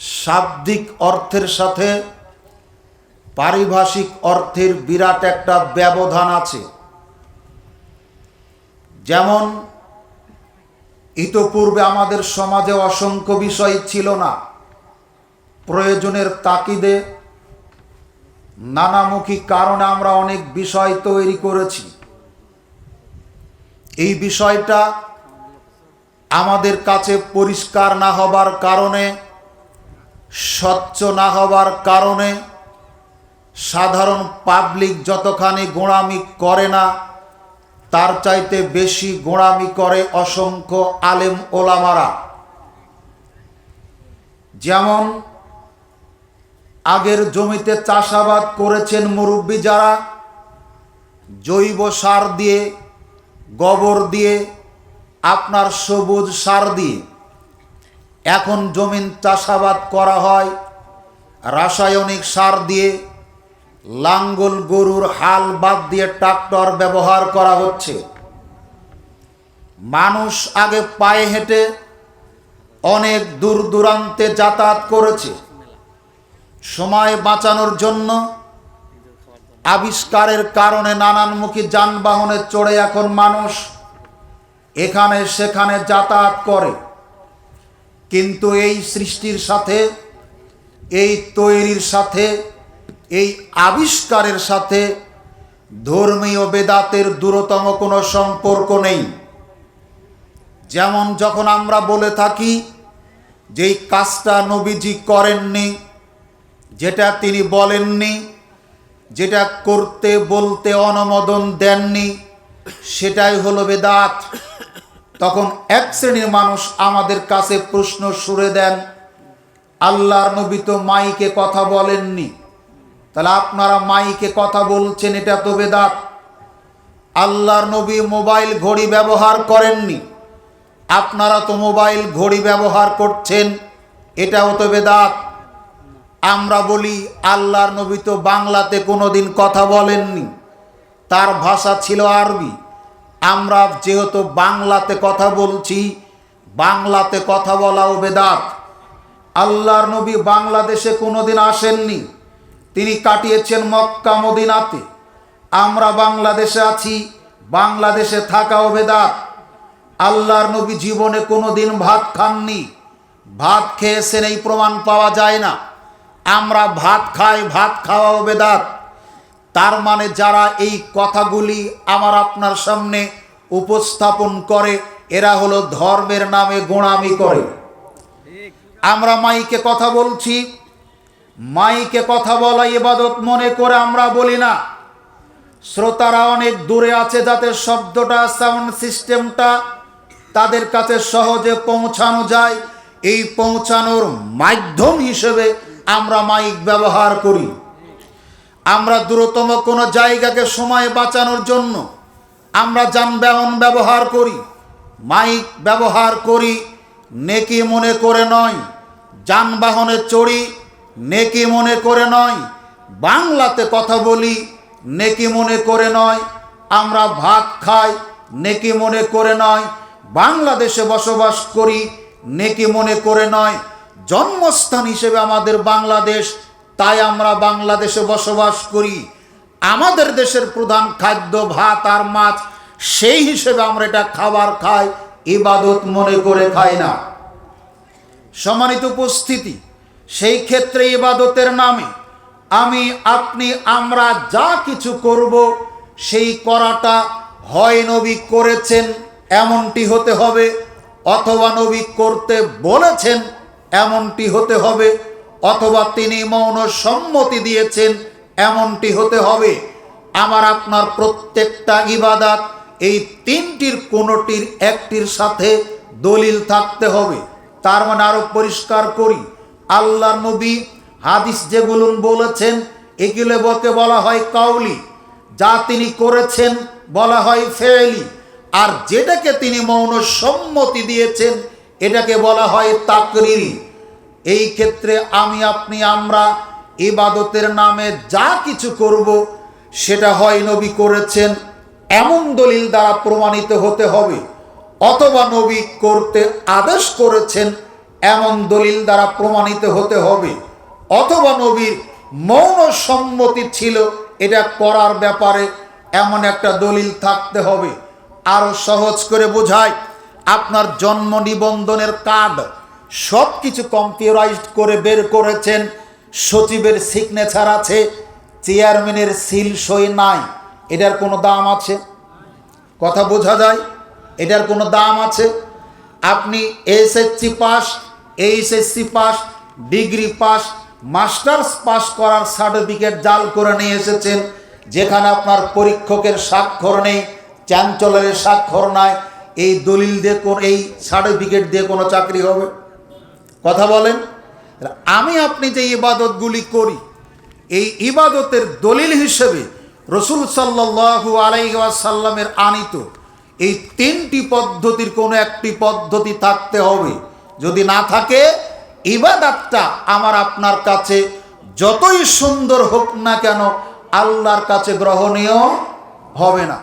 শাব্দিক অর্থের সাথে পারিভাষিক অর্থের বিরাট একটা ব্যবধান আছে। যেমন, ইতপূর্বে আমাদের সমাজে অসংখ্য বিষয় ছিল না। প্রয়োজনের তাকিদে নানামুখী কারণে আমরা অনেক বিষয় তৈরি করেছি। এই বিষয়টা আমাদের কাছে পরিষ্কার না হবার কারণে স্বচ্ছ না হবার কারণে সাধারণ পাবলিক যতখানি গোড়ামি করে না, তার চাইতে বেশি গোড়ামি করে অসংখ্য আলেম ওলামারা। যেমন আগের জমিতে চাষাবাদ করেছেন মুরব্বী যারা, জৈব সার দিয়ে, গোবর দিয়ে, আপনার সবুজ সার দিয়ে এখন জমিন চাষাবাদ করা হয়, রাসায়নিক সার দিয়ে লাঙ্গল গরুর হাল বাদ দিয়ে ট্রাক্টর ব্যবহার করা হচ্ছে। মানুষ আগে পায়ে হেঁটে অনেক দূর দূরান্তে যাতায়াত করেছে। সময় বাঁচানোর জন্য আবিষ্কারের কারণে নানানমুখী যানবাহনে চড়ে এখন মানুষ এখানে সেখানে যাতায়াত করে। কিন্তু এই সৃষ্টির সাথে, এই তৈরির সাথে, এই আবিষ্কারের সাথে ধর্মীয় বেদাতের দূরতম কোনো সম্পর্ক নেই। যেমন যখন আমরা বলে থাকি যে এই কাজটা নবীজি করেননি, যেটা তিনি বলেননি, যেটা করতে বলতে অনুমোদন দেননি, সেটাই হলো বেদাত। তখন এক শ্রেণির মানুষ আমাদের কাছে প্রশ্ন সুরে দেন, আল্লাহর নবী তো মাইকে কথা বলেননি। তাহলে আপনারা মাইকে কথা বলছেন, এটা তো বেদাত। আল্লাহর নবী মোবাইল ঘড়ি ব্যবহার করেননি। আপনারা তো মোবাইল ঘড়ি ব্যবহার করছেন, এটাও তো বেদাত। আমরা বলি, আল্লাহর নবী তো বাংলাতে কোনোদিন কথা বলেননি। তার ভাষা ছিল আরবি। আমরা যেহেতু বাংলাতে কথা বলছি, বাংলাতে কথা বলাও বেদাত। আল্লাহর নবী বাংলাদেশে কোনোদিন আসেননি। তিনি কাটিয়েছেন মক্কা মদিনাতে। আমরা বাংলাদেশে আছি, বাংলাদেশে থাকাও বেদাত। আল্লাহর নবী জীবনে কোনোদিন ভাত খাননি। ভাত খেয়েছেন এই প্রমাণ পাওয়া যায় না। আমরা ভাত খাই, ভাত খাওয়াও বেদাত। তার মানে যারা এই কথাগুলি আমার আপনার সামনে উপস্থাপন করে, এরা হলো ধর্মের নামে গোড়ামি করে। আমরা মাইকে কথা বলছি, মাইকে কথা বলা ইবাদত মনে করে আমরা বলি না। শ্রোতারা অনেক দূরে আছে যাতে শব্দটা, সাউন্ড সিস্টেমটা তাদের কাছে সহজে পৌঁছানো যায়। এই পৌঁছানোর মাধ্যম হিসেবে আমরা মাইক ব্যবহার করি। আমরা দূরতম কোনো জায়গাকে সময় বাঁচানোর জন্য আমরা যানবাহন ব্যবহার করি, মাইক ব্যবহার করি, নেকি মনে করে নয়, যানবাহনে চড়ি, নেকি মনে করে নয়, বাংলাতে কথা বলি, নেকি মনে করে নয়, আমরা ভাত খাই, নেকি মনে করে নয়, বাংলাদেশে বসবাস করি, নেকি মনে করে নয়, জন্মস্থান হিসেবে আমাদের বাংলাদেশ তাই আমরা বাংলাদেশে বসবাস করি। আমাদের দেশের প্রধান খাদ্য, ভাত আর মাছ, সেই হিসেবে আমরা এটা খাবার খাই, ইবাদত মনে করে খাই না। সম্মানিত উপস্থিতি, সেই ক্ষেত্রে ইবাদতের নামে আমি, আপনি, আমরা যা কিছু করব, সেই করাটা হয় নবী করেছেন, এমনটি হতে হবে, অথবা নবী করতে বলেছেন, এমনটি হতে হবে। অথবা তিনি মৌন সম্মতি দিয়েছেন, এমনটি হতে হবে। আমার আপনার প্রত্যেকটা ইবাদাত, এই তিনটির কোনোটির একটির সাথে দলিল থাকতে হবে। তার মানে আরও পরিষ্কার করি আল্লাহ নবী হাদিস যেগুলো বলেছেন, এগুলো বলতে বলা হয় কাউলি। যা তিনি করেছেন বলা হয় ফেলি আর যেটাকে তিনি মৌন সম্মতি দিয়েছেন, এটাকে বলা হয় তাকরিরি। এই ক্ষেত্রে আমি, আপনি, আমরা ইবাদতের নামে যা কিছু করব, সেটা হয় নবী করেছেন, এমন দলিল দ্বারা প্রমাণিত হতে হবে। অথবা নবী করতে আদেশ করেছেন, এমন দলিল দ্বারা প্রমাণিত হতে হবে। অথবা নবীর মৌন সম্মতি ছিল, এটা করার ব্যাপারে এমন একটা দলিল থাকতে হবে। আরও সহজ করে বোঝায় আপনার জন্ম নিবন্ধনের কার্ড সব কিছু কম্পিউটারাইজড করে বের করেছেন। সচিবের সিগনেচার আছে চেয়ারম্যানের সিল সই নাই। এটার কোনো দাম আছে? কথা বোঝা যায়? এটার কোনো দাম আছে? আপনি SSC pass HSC pass degree pass masters pass করার সার্টিফিকেট জাল করে নিয়ে এসেছেন, যেখানে আপনার পরীক্ষকের স্বাক্ষর নেই চ্যাঞ্চলের স্বাক্ষর নাই। এই দলিল দিয়ে কোন এই সার্টিফিকেট দিয়ে কোনো চাকরি হবে? কথা বলেন। আমি আপনি যে ইবাদতগুলি করি, এই ইবাদতের দলিল হিসেবে রসুল সাল্লাহু আলাইসাল্লামের আনিত এই তিনটি পদ্ধতির কোনো একটি পদ্ধতি থাকতে হবে। যদি না থাকে, ইবাদাতটা আমার আপনার কাছে যতই সুন্দর হোক না কেন আল্লাহর কাছে গ্রহণীয় হবে না।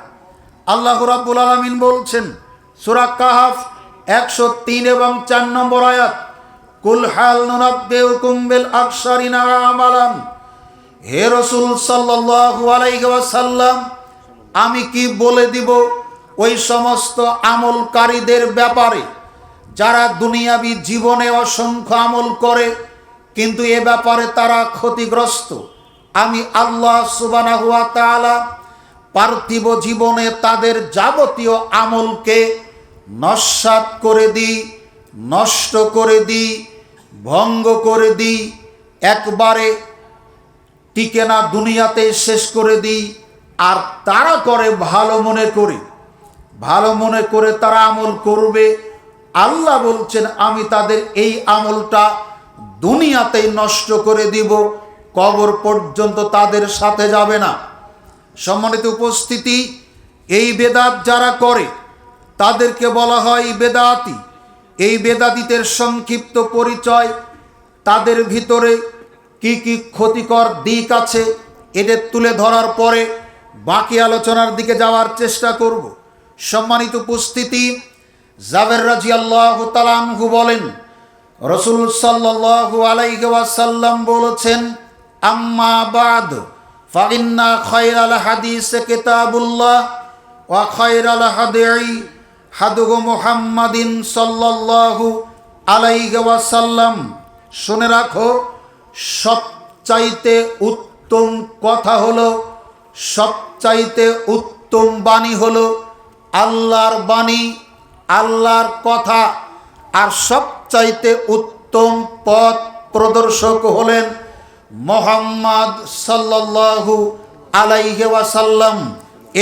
আল্লাহ রাব্বুল আলামিন বলছেন, সূরা কাহাফ একশো তিন এবং চার নম্বর আয়াত কুল হাল নুনাব্বিউকুম বিল আকসারিনা আমালান হে রসুল সাল্লাল্লাহু আলাইহি ওয়াসাল্লাম, আমি কি বলে দিব ওই সমস্ত আমলকারীদের ব্যাপারে? যারা দুনিয়াবি জীবনে অসংখ্য আমল করে, কিন্তু এ ব্যাপারে তারা ক্ষতিগ্রস্ত। আমি আল্লাহ সুবানা হুয়া তাআলা পার্থিব জীবনে তাদের যাবতীয় আমলকে নস্বাত করে দিই, নষ্ট করে দিই ভঙ্গ করে দিই, একবারে টিকে না দুনিয়াতে, শেষ করে দিই। আর তারা করে ভালো মনে করে। ভালো মনে করে তারা আমল করবে। আল্লাহ বলছেন, আমি তাদের এই আমলটা দুনিয়াতেই নষ্ট করে দিব। কবর পর্যন্ত তাদের সাথে যাবে না। সম্মানিত উপস্থিতি, এই বেদাত যারা করে, তাদেরকে বলা হয় বেদাতি। এই বেদাতিদের সংক্ষিপ্ত পরিচয় তাদের ভিতরে কি কি ক্ষতিকর দিক আছে এদের তুলে ধরার পরে বাকি আলোচনার দিকে যাওয়ার চেষ্টা করব। সম্মানিত উপস্থিতি, জাবের রাজি আল্লাহ তালানহু বলেন, রসুল সাল্লাহু আলাইসাল্লাম বলেছেন, আম্মা বাদ, ফাইন্না খয়রাল হাদিস কিতাবুল্লাহ ওয়া খয়রাল হাদিই হাদুগু মুহাম্মাদিন সাল্লাল্লাহু আলাইহি ওয়াসাল্লাম। শুনে রাখো, সবচাইতে উত্তম কথা হলো, সবচাইতে উত্তম বাণী হলো আল্লাহর বাণী, আল্লাহর কথা। আর সবচাইতে উত্তম পথ প্রদর্শক হলেন মোহাম্মদ সাল্লাল্লাহু আলাইহি ওয়াসাল্লাম।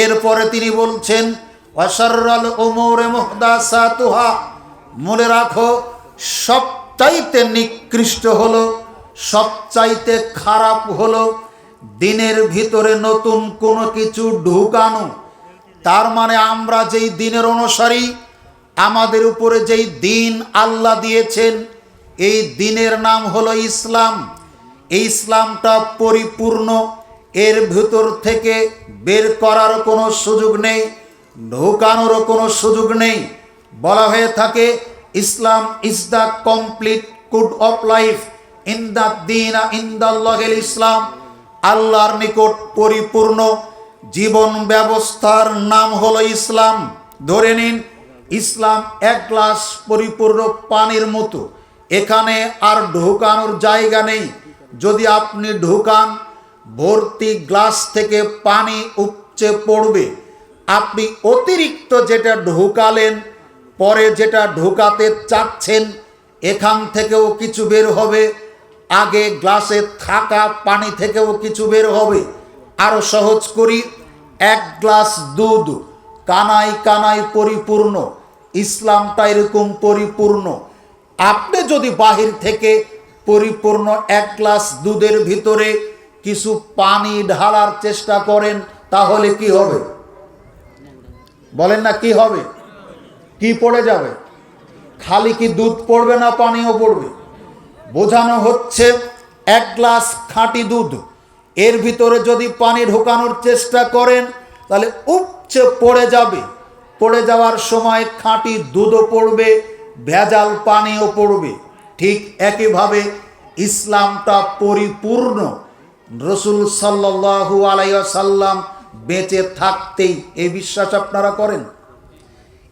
এরপরে তিনি বলছেন ওয়াসাররাল উমুরে মুহদাসাতুহা। মনে রাখো, সবচাইতে নিকৃষ্ট হলো, সবচাইতে খারাপ হলো দিনের ভিতরে নতুন কোনো কিছু ঢুকানো। তার মানে আমরা যেই দিনের অনুসারী, আমাদের উপরে যেই দিন আল্লাহ দিয়েছেন, এই দিনের নাম হলো ইসলাম। এই ইসলামটা পরিপূর্ণ, এর ভিতর থেকে বের করার কোনো সুযোগ নেই। ঢোকানোরও কোনো সুযোগ নেই। বলা হয়ে থাকে, Islam is the complete code of life in the দিন ইন দ্য ইসলাম আল্লাহর নিকট পরিপূর্ণ জীবন ব্যবস্থার নাম হলো ইসলাম। ধরে নিন, ইসলাম এক গ্লাস পরিপূর্ণ পানির মতো। এখানে আর ঢোকানোর জায়গা নেই। যদি আপনি ঢোকান, ভর্তি গ্লাস থেকে পানি উপচে পড়বে। আপনি অতিরিক্ত যেটা ঢোকালেন, পরে যেটা ঢোকাতে চাচ্ছেন, এখান থেকেও কিছু বের হবে, আগে গ্লাসে থাকা পানি থেকেও কিছু বের হবে। আরও সহজ করি, এক গ্লাস দুধ কানাই কানাই পরিপূর্ণ, ইসলামটা এরকম পরিপূর্ণ। আপনি যদি বাহির থেকে পরিপূর্ণ এক গ্লাস দুধের ভিতরে কিছু পানি ঢালার চেষ্টা করেন, তাহলে কি হবে? বলেন না কি হবে? কি পড়ে যাবে? খালি কি দুধ পড়বে না পানিও পড়বে? বোঝানো হচ্ছে এক গ্লাস খাঁটি দুধ। এর ভিতরে যদি পানি ঢোকানোর চেষ্টা করেন, তাহলে উপচে পড়ে যাবে। পড়ে যাওয়ার সময় খাঁটি দুধও পড়বে, ভেজাল পানিও পড়বে। ঠিক একইভাবে ইসলামটা পরিপূর্ণ। রসুল সাল্লাহু আলাইসাল্লাম বেঁচে থাকতেই এই বিশ্বাস আপনারা করেন?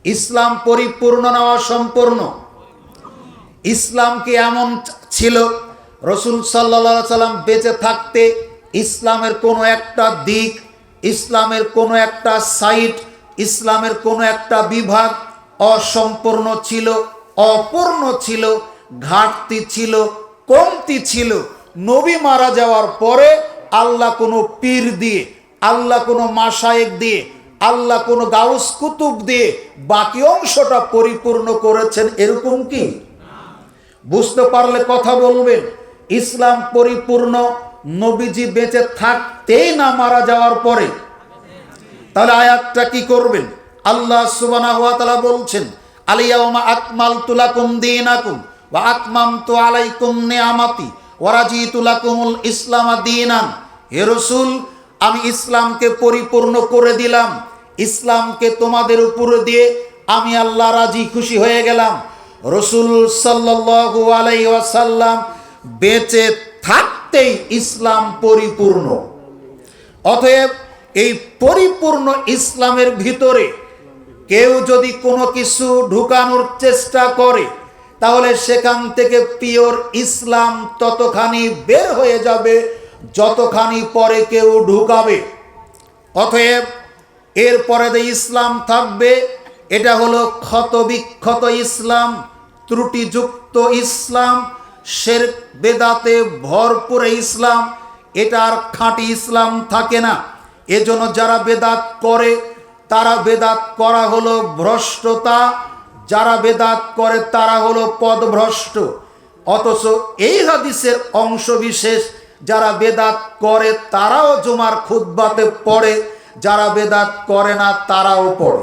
ইসলাম পরিপূর্ণ নেওয়া সম্পূর্ণ ইসলাম কি এমন ছিল, রসুল সাল্লা সাল্লাম বেঁচে থাকতে ইসলামের কোনো একটা দিক, ইসলামের কোনো একটা সাইট, ইসলামের কোনো একটা বিভাগ অসম্পূর্ণ ছিল, অপূর্ণ ছিল, ঘাটতি ছিল, কমতি ছিল। নবী মারা যাওয়ার পরে আল্লাহ কোনো পীর দিয়ে আল্লাহ কোনো মাসায়েক দিয়ে, আল্লাহ কোনো গাউস কুতুব দিয়ে বাকি অংশটা পরিপূর্ণ করেছেন এরকম কি? বুঝতে পারলে কথা বলবেন। ইসলাম পরিপূর্ণ, নবীজি বেঁচে থাকতেই না মারা যাওয়ার পরে। তাহলে আয়াতটা কি করবেন? আল্লাহ সুবহানাহু ওয়া তাআলা বলছেন আলিয়াউমা আকমালতু লাকুম দীনাকুম ওয়া আতমামতু আলাইকুম নিয়ামাতি ওয়া রাজিতু লাকুমুল ইসলাম দীনান। হে রাসূল আমি ইসলামকে পরিপূর্ণ করে দিলাম। ইসলামকে তোমাদের উপরে দিয়ে আমি আল্লাহ রাজি খুশি হয়ে গেলাম। রসুল সাল্লাল্লাহু আলাইহি ওয়াসাল্লাম বেঁচে থাকতেই ইসলাম পরিপূর্ণ। অতএব এই পরিপূর্ণ ইসলামের ভিতরে কেউ যদি কোনো কিছু ঢুকানোর চেষ্টা করে, তাহলে সেখান থেকে পিওর ইসলাম ততখানি বের হয়ে যাবে যতখানি পরে কেউ ঢুকাবে, অতএব এরপরে যে ইসলাম থাকবে, এটা হলো ক্ষত বিক্ষত ইসলাম, ত্রুটিযুক্ত ইসলাম শের বেদাতে ভরপুর ইসলাম, এটা আর খাঁটি ইসলাম থাকে না। এজন্য যারা বেদাত করে, তারা বেদাত করা হলো ভ্রষ্টতা, যারা বেদাত করে, তারা হলো পদভ্রষ্ট। অথচ এই হাদিসের অংশ বিশেষ যারা বেদাত করে তারাও জমার খুদ্বাতে পড়ে যারা বেদাত করে না তারাও পড়ে।